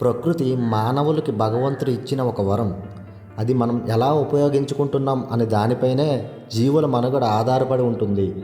ప్రకృతి మానవులకి భగవంతుడు ఇచ్చిన ఒక వరం. అది మనం ఎలా ఉపయోగించుకుంటున్నాం అనే దానిపైనే జీవుల మనుగడ ఆధారపడి ఉంటుంది.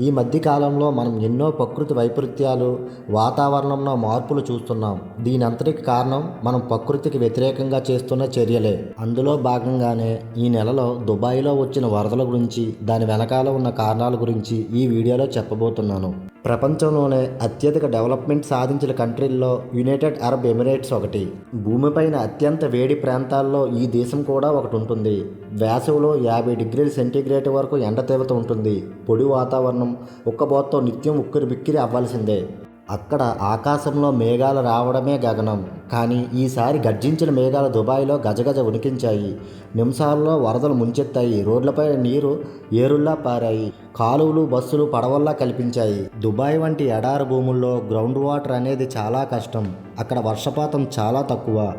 ఈ మధ్య కాలంలో మనం ఎన్నో ప్రకృతి వైపరీత్యాలు వాతావరణంలో మార్పులు చూస్తున్నాం. దీని అంతటికి కారణం మనం ప్రకృతికి వ్యతిరేకంగా చేస్తున్న చర్యలే. అందులో భాగంగానే ఈ నెలలో దుబాయ్లో వచ్చిన వరదల గురించి దాని వెనకాల ఉన్న కారణాల గురించి ఈ వీడియోలో చెప్పబోతున్నాను. ప్రపంచంలోనే అత్యధిక డెవలప్మెంట్ సాధించిన కంట్రీల్లో యునైటెడ్ అరబ్ ఎమిరేట్స్ ఒకటి. భూమిపైన అత్యంత వేడి ప్రాంతాల్లో ఈ దేశం కూడా ఒకటి ఉంటుంది వేసవిలో యాభై డిగ్రీల సెంటీగ్రేడ్ వరకు ఎండ తీవ్రత ఉంటుంది. పొడి వాతావరణం ఉక్కబోతతో నిత్యం ఉక్కిరి బిక్కిరి అవ్వాల్సిందే. అక్కడ ఆకాశంలో మేఘాలు రావడమే గగనం. కానీ ఈసారి గర్జించిన మేఘాలు దుబాయ్లో గజగజ ఉనికించాయి. నిమిషాల్లో వరదలు ముంచెత్తాయి. రోడ్లపై నీరు ఏరుల్లా పారాయి. కాలువలు బస్సులు పడవల్లా కల్పించాయి. దుబాయ్ వంటి ఎడారి భూముల్లో గ్రౌండ్ వాటర్ అనేది చాలా కష్టం. అక్కడ వర్షపాతం చాలా తక్కువ.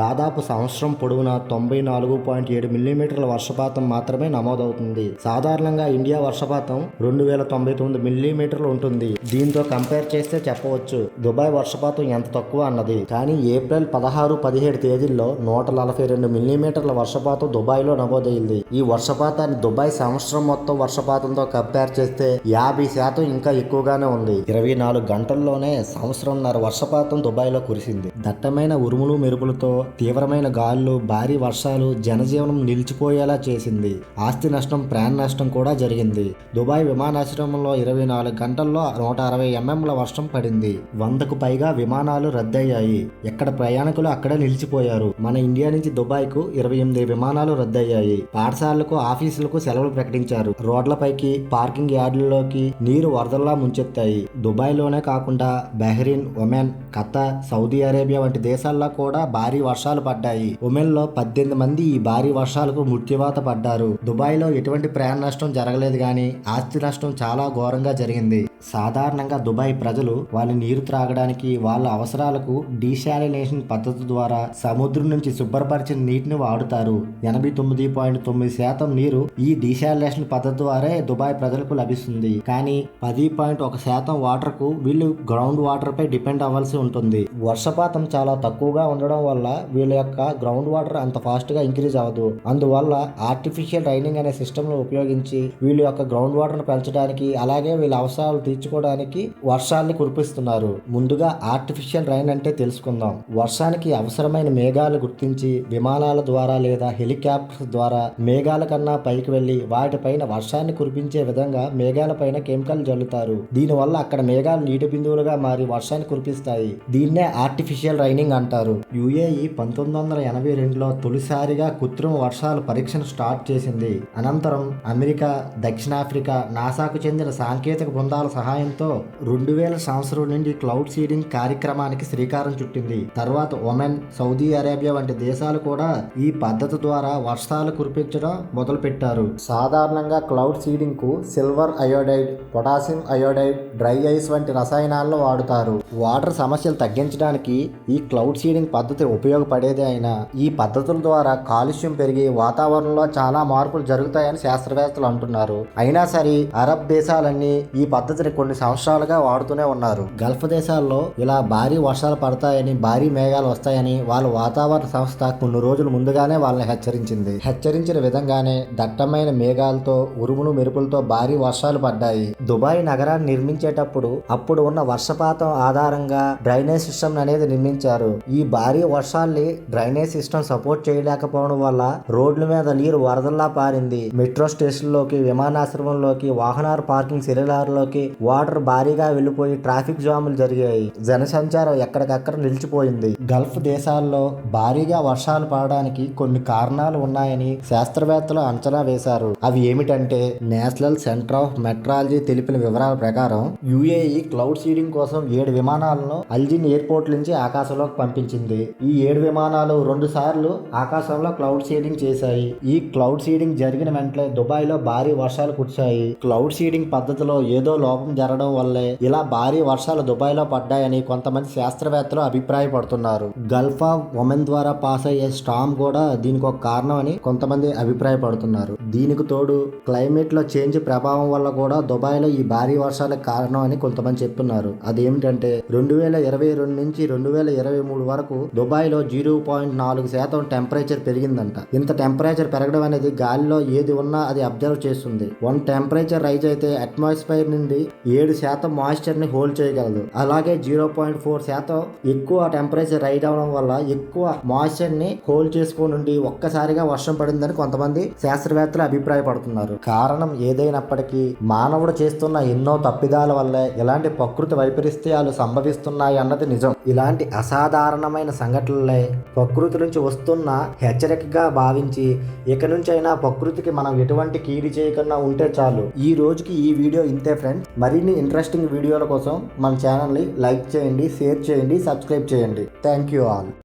దాదాపు సంవత్సరం పొడవునా తొంభై నాలుగు పాయింట్ ఏడు మిల్లీమీటర్ల వర్షపాతం మాత్రమే నమోదవుతుంది. సాధారణంగా ఇండియా వర్షపాతం రెండు వేల తొంభై తొమ్మిది మిల్లీమీటర్లు ఉంటుంది. దీంతో కంపేర్ చేస్తే చెప్పవచ్చు దుబాయ్ వర్షపాతం ఎంత తక్కువ అన్నది. కానీ ఏప్రిల్ పదహారు పదిహేడు తేదీల్లో నూట నలభై రెండు మిల్లీమీటర్ల వర్షపాతం దుబాయ్లో నమోదైంది. ఈ వర్షపాతాన్ని దుబాయ్ సంవత్సరం మొత్తం వర్షపాతంతో కంపేర్ చేస్తే యాభై శాతం ఇంకా ఎక్కువగానే ఉంది. ఇరవై నాలుగు గంటల్లోనే సంవత్సరంన్నర వర్షపాతం దుబాయ్లో కురిసింది. దట్టమైన ఉరుములు మెరుపులతో తీవ్రమైన గాలులు భారీ వర్షాలు జనజీవనం నిలిచిపోయేలా చేసింది. ఆస్తి నష్టం ప్రాణ నష్టం కూడా జరిగింది. దుబాయ్ విమానాశ్రయంలో ఇరవై నాలుగు గంటల్లో నూట అరవై ఎంఎంల వర్షం పడింది. వందకు పైగా విమానాలు రద్దయ్యాయి. ఎక్కడ ప్రయాణికులు అక్కడ నిలిచిపోయారు. మన ఇండియా నుంచి దుబాయ్కు ఇరవై ఎనిమిది విమానాలు రద్దయ్యాయి. పాఠశాలలకు ఆఫీసులకు సెలవులు ప్రకటించారు. రోడ్లపైకి పార్కింగ్ యార్డుల్లోకి నీరు వరదల్లా ముంచెత్తాయి. దుబాయ్లోనే కాకుండా Bahrain Oman Qatar Saudi Arabia వంటి దేశాల్లో కూడా భారీ వర్షాలు పడ్డాయి. ఒమెన్లో పద్దెనిమిది మంది ఈ భారీ వర్షాలకు మృత్యువాత పడ్డారు. దుబాయ్లో ఎటువంటి ప్రాణ నష్టం జరగలేదు కానీ ఆస్తి నష్టం చాలా ఘోరంగా జరిగింది. సాధారణంగా దుబాయ్ ప్రజలు వాళ్ళ నీరు త్రాగడానికి వాళ్ళ అవసరాలకు డీశాలినేషన్ పద్ధతి ద్వారా సముద్రం నుంచి శుభ్రపరిచిన నీటిని వాడుతారు. ఎనభై తొమ్మిది పాయింట్ తొమ్మిది శాతం నీరు ఈ డీశాలినేషన్ పద్ధతి ద్వారా దుబాయ్ ప్రజలకు లభిస్తుంది. కానీ పది పాయింట్ ఒక శాతం వాటర్కు వీళ్ళు గ్రౌండ్ వాటర్ పై డిపెండ్ అవ్వాల్సి ఉంటుంది. వర్షపాతం చాలా తక్కువగా ఉండడం వల్ల వీళ్ళ యొక్క గ్రౌండ్ వాటర్ అంత ఫాస్ట్గా ఇంక్రీజ్ అవ్వదు. అందువల్ల ఆర్టిఫిషియల్ రైనింగ్ అనే సిస్టమ్ ఉపయోగించి వీళ్ళ యొక్క గ్రౌండ్ వాటర్ను పెంచడానికి అలాగే వీళ్ళ అవసరాలు తీర్చుకోవడానికి వర్షాన్ని కురిపిస్తున్నారు. ముందుగా ఆర్టిఫిషియల్ రైన్ అంటే తెలుసుకుందాం. వర్షానికి అవసరమైన మేఘాలు గుర్తించి విమానాల ద్వారా లేదా హెలికాప్టర్స్ ద్వారా మేఘాల కన్నా పైకి వెళ్ళి వాటిపైన వర్షాన్ని కురిపించే విధంగా మేఘాల పైన కెమికల్ జల్లుతారు. దీనివల్ల అక్కడ మేఘాలు నీటి బిందువులుగా మారి వర్షాన్ని కురిపిస్తాయి. దీన్నే ఆర్టిఫిషియల్ రైనింగ్ అంటారు. యుఏఈ పంతొమ్మిది వందల ఎనభై రెండులో తొలిసారిగా కృత్రిమ వర్షాల పరీక్షను స్టార్ట్ చేసింది. అనంతరం అమెరికా దక్షిణాఫ్రికా నాసాకు చెందిన సాంకేతిక బృందాల సహాయంతో రెండు వేల సంవత్సరం నుండి క్లౌడ్ సీడింగ్ కార్యక్రమానికి శ్రీకారం చుట్టింది. తర్వాత ఒమెన్ సౌదీ అరేబియా వంటి దేశాలు కూడా ఈ పద్ధతి ద్వారా వర్షాలు కురిపించడం మొదలుపెట్టారు. సాధారణంగా cloud సీడింగ్కు silver iodide potassium iodide dry ice వంటి రసాయనాలను వాడుతారు. వాటర్ సమస్యలు తగ్గించడానికి ఈ క్లౌడ్ సీడింగ్ పద్ధతి ఉపయోగపడేదే అయినా ఈ పద్ధతుల ద్వారా కాలుష్యం పెరిగి వాతావరణంలో చాలా మార్పులు జరుగుతాయని శాస్త్రవేత్తలు అంటున్నారు. అయినా సరే అరబ్ దేశాలన్నీ ఈ పద్ధతిని కొన్ని సంవత్సరాలుగా వాడుతూనే ఉన్నారు. గల్ఫ్ దేశాల్లో ఇలా భారీ వర్షాలు పడతాయని భారీ మేఘాలు వస్తాయని వాళ్ళ వాతావరణ సంస్థ కొన్ని రోజుల ముందుగానే వాళ్ళని హెచ్చరించింది. హెచ్చరించిన విధంగానే దట్టమైన మేఘాలతో ఉరుములు మెరుపులతో భారీ వర్షాలు పడ్డాయి. దుబాయ్ నగరాన్ని నిర్మించేటప్పుడు అప్పుడు ఉన్న వర్షపాతం ఆధారంగా డ్రైనేజ్ సిస్టమ్ అనేది నిర్మించారు. ఈ భారీ వర్షాల్ని డ్రైనేజ్ సిస్టమ్ సపోర్ట్ చేయలేకపోవడం వల్ల రోడ్ల మీద నీరు వరదల్లా పారింది. మెట్రో స్టేషన్లోకి విమానాశ్రమంలోకి వాహనాల పార్కింగ్ శిథిలాలలోకి వాటర్ భారీగా వెళ్ళిపోయి ట్రాఫిక్ జాములు జరిగాయి. జనసంచారం ఎక్కడికక్కడ నిలిచిపోయింది. గల్ఫ్ దేశాల్లో భారీగా వర్షాలు పడడానికి కొన్ని కారణాలు ఉన్నాయని శాస్త్రవేత్తలు అంచనా వేశారు. అవి ఏమిటంటే నేషనల్ సెంటర్ ఆఫ్ మెట్రాలజీ తెలిపిన వివరాల ప్రకారం యుఏఈ క్లౌడ్ సీడింగ్ కోసం ఏడు విమానాలను అల్జిన్ ఎయిర్పోర్ట్ నుంచి ఆకాశంలోకి పంపించింది. ఈ ఏడు విమానాలు రెండు సార్లు ఆకాశంలో క్లౌడ్ సీడింగ్ చేశాయి. ఈ క్లౌడ్ సీడింగ్ జరిగిన వెంటనే దుబాయ్లో భారీ వర్షాలు కురిశాయి. క్లౌడ్ సీడింగ్ పద్ధతిలో ఏదో లోపం జరగడం వల్లే ఇలా భారీ వర్షాలు దుబాయ్లో పడ్డాయని కొంతమంది శాస్త్రవేత్తలు అభిప్రాయపడుతున్నారు. గల్ఫ్ ఆఫ్ ఒమెన్ ద్వారా పాస్ అయ్యే స్టామ్ కూడా దీనికి ఒక కారణం అని కొంతమంది అభిప్రాయపడుతున్నారు. దీనికి తోడు క్లైమేట్లో చేంజ్ ప్రభావం వల్ల కూడా దుబాయ్లో ఈ భారీ వర్షాలకు కారణం అని కొంతమంది చెప్తున్నారు. అదేమిటంటే రెండు వేల ఇరవై రెండు నుంచి రెండు వేల ఇరవై మూడు వరకు దుబాయ్లో జీరో పాయింట్ నాలుగు శాతం టెంపరేచర్ పెరిగిందంట. ఇంత టెంపరేచర్ పెరగడం అనేది గాలిలో ఏది ఉన్నా అది అబ్జర్వ్ చేస్తుంది. వన్ టెంపరేచర్ రైజ్ అయితే అట్మాస్ఫియర్ నుండి ఏడు శాతం మాయిశ్చర్ని హోల్డ్ చేయగలదు. అలాగే జీరో పాయింట్ ఫోర్ శాతం ఎక్కువ టెంపరేచర్ రైడ్ అవడం వల్ల ఎక్కువ మాయిశ్చర్ని హోల్డ్ చేసుకొని ఉండి ఒక్కసారిగా వర్షం పడిందని కొంతమంది శాస్త్రవేత్తలు అభిప్రాయపడుతున్నారు. కారణం ఏదైనప్పటికీ మానవుడు చేస్తున్న ఎన్నో తప్పిదాల వల్లే ఇలాంటి ప్రకృతి వైపరీత్యాలు సంభవిస్తున్నాయి అన్నది నిజం. ఇలాంటి అసాధారణమైన సంఘటనలే ప్రకృతి నుంచి వస్తున్న హెచ్చరికగా భావించి ఇక నుంచి అయినా ప్రకృతికి మనం ఎటువంటి కీడి చేయకుండా ఉంటే చాలు. ఈ రోజుకి ఈ వీడియో ఇంతే ఫ్రెండ్స్. మరిన్ని ఇంట్రెస్టింగ్ వీడియోల కోసం మన ఛానల్ని లైక్ చేయండి షేర్ చేయండి సబ్స్క్రైబ్ చేయండి. Thank you all